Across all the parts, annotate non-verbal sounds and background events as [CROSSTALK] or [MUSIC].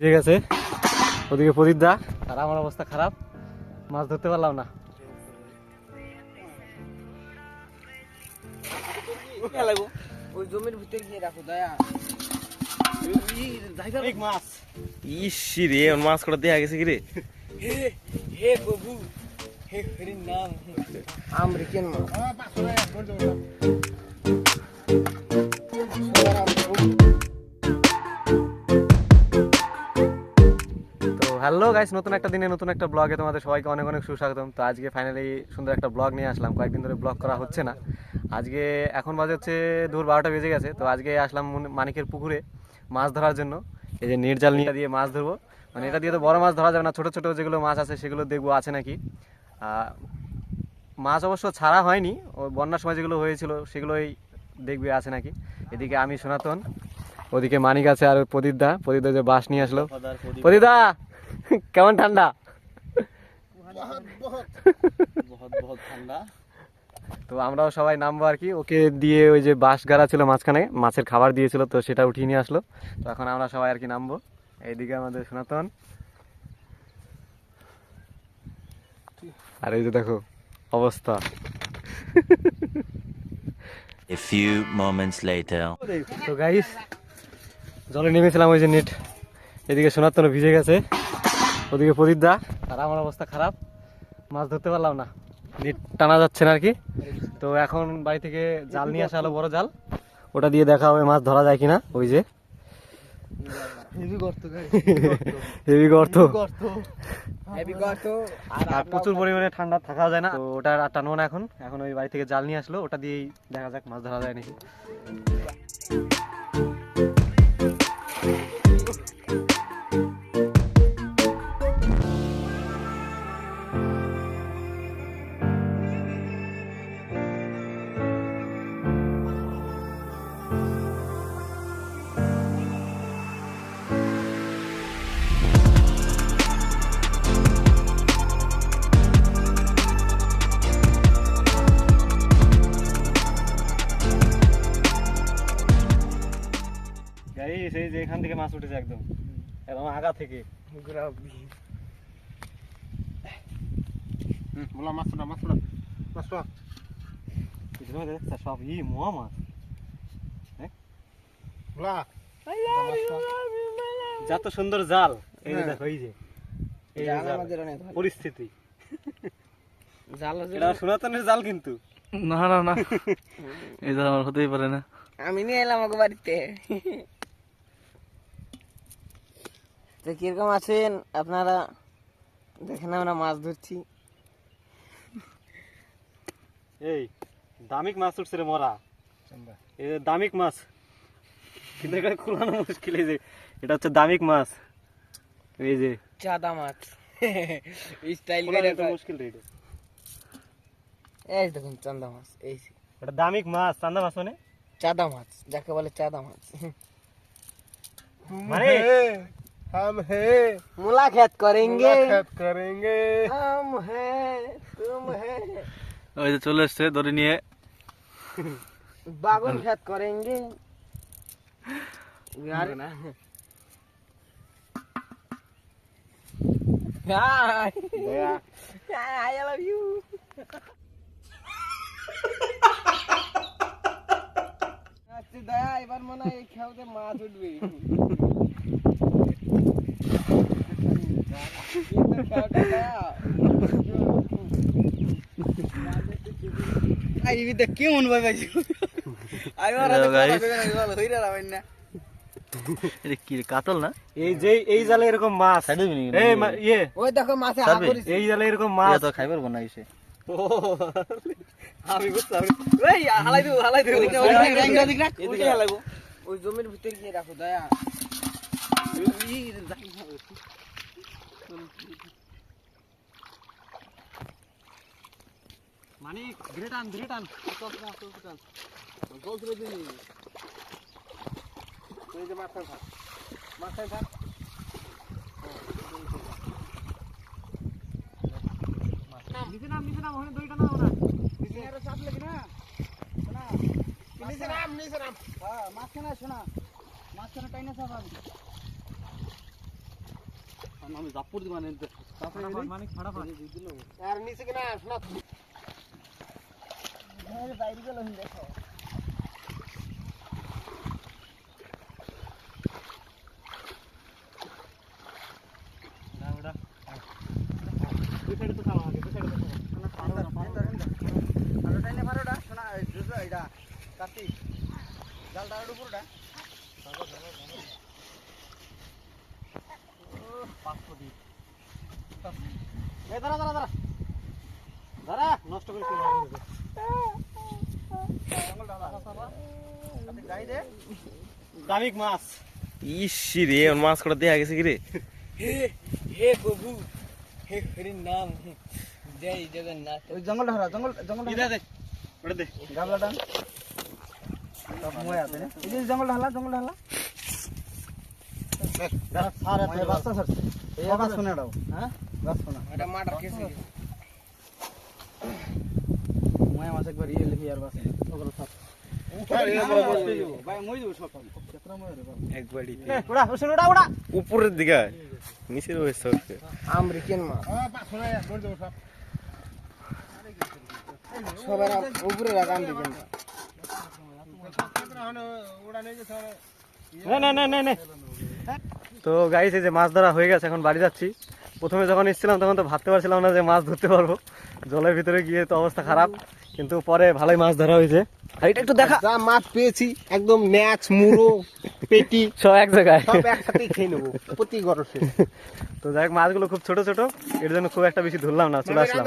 ঠিক আছে? ওদিকে প্রদীপ দা। আর আমার অবস্থা খারাপ মাছ ধরতে পারলাম না। ওই জমির ভিতরে গিয়ে রাখো দয়া মাছ। ইসি রে মাছ দেখা গেছে কি রে? হে হে প্রভু হে হরির নাম আমেরিকান মাছ। হ্যালো গাইস নতুন একটা দিনে নতুন একটা ব্লগে তোমাদের সবাইকে অনেক অনেক সুস্বাগতম। তো আজকে ফাইনালি সুন্দর একটা ব্লগ নিয়ে আসলাম। কয়েকদিন ধরে ব্লগ করা হচ্ছে না। আজকে এখন বাজে হচ্ছে দুপুর বারোটা বেজে গেছে। তো আজকে আসলাম মানিকের পুকুরে মাছ ধরার জন্য। এই যে নির্জাল নিয়ে দিয়ে মাছ ধরবো। মানে এটা দিয়ে তো বড় মাছ ধরা যাবে না। ছোট ছোট যেগুলো মাছ আছে সেগুলো দেখব আছে নাকি। মাছ অবশ্য ছাড়া হয়নি। ওই বন্যার সময় যেগুলো হয়েছিল সেগুলোই দেখবে আছে নাকি। এদিকে আমি সনাতন ওদিকে মানিক আছে আর প্রদীপ দা। প্রদীপ দা যে বাঁশ নিয়ে আসলো। প্রদীপ দা! কেমন ঠান্ডা? তো আমরাও সবাই নামবো আর কি। ওকে দিয়ে ওই যে বাঁশ গাড়া ছিল মাঝখানে মাছের খাবার দিয়েছিল তো সেটা উঠিয়ে নিয়ে আসলো। তো এখন আমরা সবাই আর কি নামবো। এইদিকে আমাদের সনাতন। আর এই যে দেখো অবস্থা। A few moments later. তো গাইস জলে নেমেছিলাম ওই যে নেট। এদিকে সনাতন ভিজে গেছে। ওদিকে প্রদীপ দা। আর আমার অবস্থা খারাপ মাছ ধরতে পারলাম না। নেট টানা যাচ্ছে না আর কি। তো এখন বাড়ি থেকে জাল নিয়ে আসা হলো বড় জাল। ওটা দিয়ে দেখা হবে মাছ ধরা যায় কিনা ওই যে। হেভি গর্ত হেভি গর্ত। হেভি গর্ত। আর প্রচুর পরিমাণে ঠান্ডা থাকা যায় না। তো ওটা আর টানবো না এখন। এখন ওই বাড়ি থেকে জাল নিয়ে আসলো ওটা দিয়েই দেখা যাক মাছ ধরা যায় নাকি। গাড়ি সেই যে এখান থেকে মাছ উঠেছে একদম। একদম আগা থেকে। বলা মাছ না মাছ না মাছ না সব ই মোয়া মাছ। বলা। যত সুন্দর জাল এই যে হ্যাঁ। দেখো এই যে। এই জাল জাল। পরিস্থিতি। জাল এটা সনাতনের জাল কিন্তু। না না না। [LAUGHS] এটা আমার হতেই পারে না। আমি নিয়ে এলাম আমাকে বাড়িতে। তো কীরকম আছেন? আপনারা দেখেন আমরা মাছ ধরছি। এই দামিক মাছ উঠছে রে মরা। এই দামিক মাছ। কিন্তু এটা খোলানো মুশকিল এই যে এটা হচ্ছে দামিক মাছ। এই যে। চাদা মাছ। স্টাইল করে মুশকিল রে এটা। এই দেখুন চান্দা মাছ এই এটা দামিক মাছ চান্দা মাছ মানে? চাদা মাছ যাকে বলে চাদা মাছ। মানে? हम है मुलाकात करेंगे मुलाकात करेंगे हम हैं तुम हैं ওই যে চলে এসছে ধরে নিয়ে बागन खेत करेंगे यार ना Hi. Hi, I love you. আচ্ছা দয়া এবার মনে হয় এই খেয়াতে মাছ উঠবে কেমন ভাই ভাই। ভালো হইরা রাবেন না। এটা কি কাতল না? এই যে এই জালে এরকম মাছ? এই ইয়ে। ওই দেখো মাছে? হাত এই জালে এরকম মাছ। তো খাইবার বনা আমি এই হালাই দিও হালাই দিও ওই জমির ভিতরে গিয়ে রাখো দয়া। মানে ধীরে টান ধীরে টান এই যে মাছ থাক মাছ থাক নিচে নাম নিচে নাম ওখানে দড়িটা নাও না নিচে নাম নিচে নাম। হ্যাঁ মাঝখানে শোনা। মাঝখানে টাইনা চাপ আমি আমি জাপুর দিব মানে মানিক ফাটাফাট আর নিচে কিনা শোনা বাইরে গেল দেখো দাঁড়া দাঁড়া দাঁড়া দাঁড়া নষ্ট করে দামিক মাছ ইসি রে মাছ কটা দেখা গেছে কি রে? হে প্রভু হে হরি নাম জয় জগন্নাথ। ওই জঙ্গল ধরা জঙ্গল জঙ্গল ইদা দে ওটা দে। গাবলা ডান মোয়া আছে এই যে জঙ্গল ঢালা জঙ্গল ঢালা উপরের দিকে আয়। নিচের হয়েছে আমেরিকান মাছ সবার উপরে রাখা আমেরিকান না না না না তো গাইস এই যে মাছ ধরা হয়ে গেছে এখন বাড়ি যাচ্ছি। প্রথমে যখন এসেছিলাম তখন তো ভাবতে পারছিলাম না যে মাছ ধরতে পারব। জলের ভিতরে গিয়ে তো অবস্থা খারাপ কিন্তু পরে ভালোই মাছ ধরা হয়েছে। আর একটু দেখা। যা মাছ পেয়েছি একদম ন্যাচ মুড়ো পেটি সব এক জায়গায়। সব খেয়ে নেব প্রতি গরসে তো যাই হোক, মাছগুলো খুব ছোট ছোট এর জন্য খুব একটা বেশি ধরলাম না চলে আসলাম।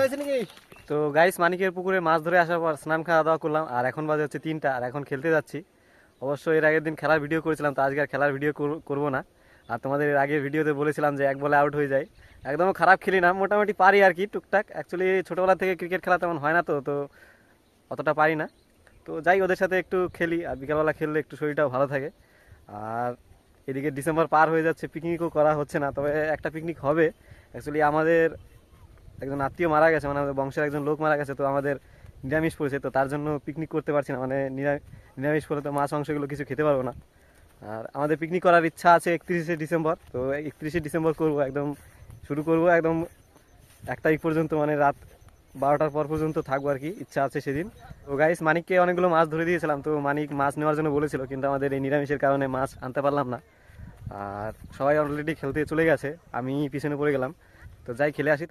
তো গাইস মানিকের পুকুরে মাছ ধরে আসার পর স্নান খাওয়া দাওয়া করলাম আর এখন বাজে হচ্ছে তিনটা আর এখন খেলতে যাচ্ছি। অবশ্য এর আগের দিন খেলার ভিডিও করেছিলাম, তো আজকে আর খেলার ভিডিও করব না। আর তোমাদের এর আগের ভিডিওতে বলেছিলাম যে এক বলে আউট হয়ে যায়। একদম খারাপ খেলি না, মোটামুটি পারি আর কি, টুকটাক। অ্যাকচুয়ালি ছোটোবেলা থেকে ক্রিকেট খেলা তেমন হয় না তো তো অতটা পারি না। তো যাই, ওদের সাথে একটু খেলি, আর বিকালবেলা খেললে একটু শরীরটাও ভালো থাকে। আর এদিকে ডিসেম্বর পার হয়ে যাচ্ছে পিকনিকও করা হচ্ছে না, তবে একটা পিকনিক হবে। অ্যাকচুয়ালি আমাদের একজন আত্মীয় মারা গেছে মানে আমাদের বংশের একজন লোক মারা গেছে, তো আমাদের নিরামিষ পড়েছে তো তার জন্য পিকনিক করতে পারছি না। মানে নিরা- নিরামিষ পড়ে তো মাছ মাংসগুলো কিছু খেতে পারব না। আর আমাদের পিকনিক করার ইচ্ছা আছে একত্রিশে ডিসেম্বর। তো একত্রিশে ডিসেম্বর করব, একদম শুরু করব, একদম এক তারিখ পর্যন্ত মানে রাত বারোটার পর পর্যন্ত থাকব আর কি, ইচ্ছা আছে সেদিন। তো গাইস মানিককে অনেকগুলো মাছ ধরে দিয়েছিলাম, তো মানিক মাছ নেওয়ার জন্য বলেছিল, কিন্তু আমাদের এই নিরামিষের কারণে মাছ আনতে পারলাম না। আর সবাই অলরেডি খেলতে চলে গেছে, আমি পিছনে পড়ে গেলাম। তো যাই, খেলে আসি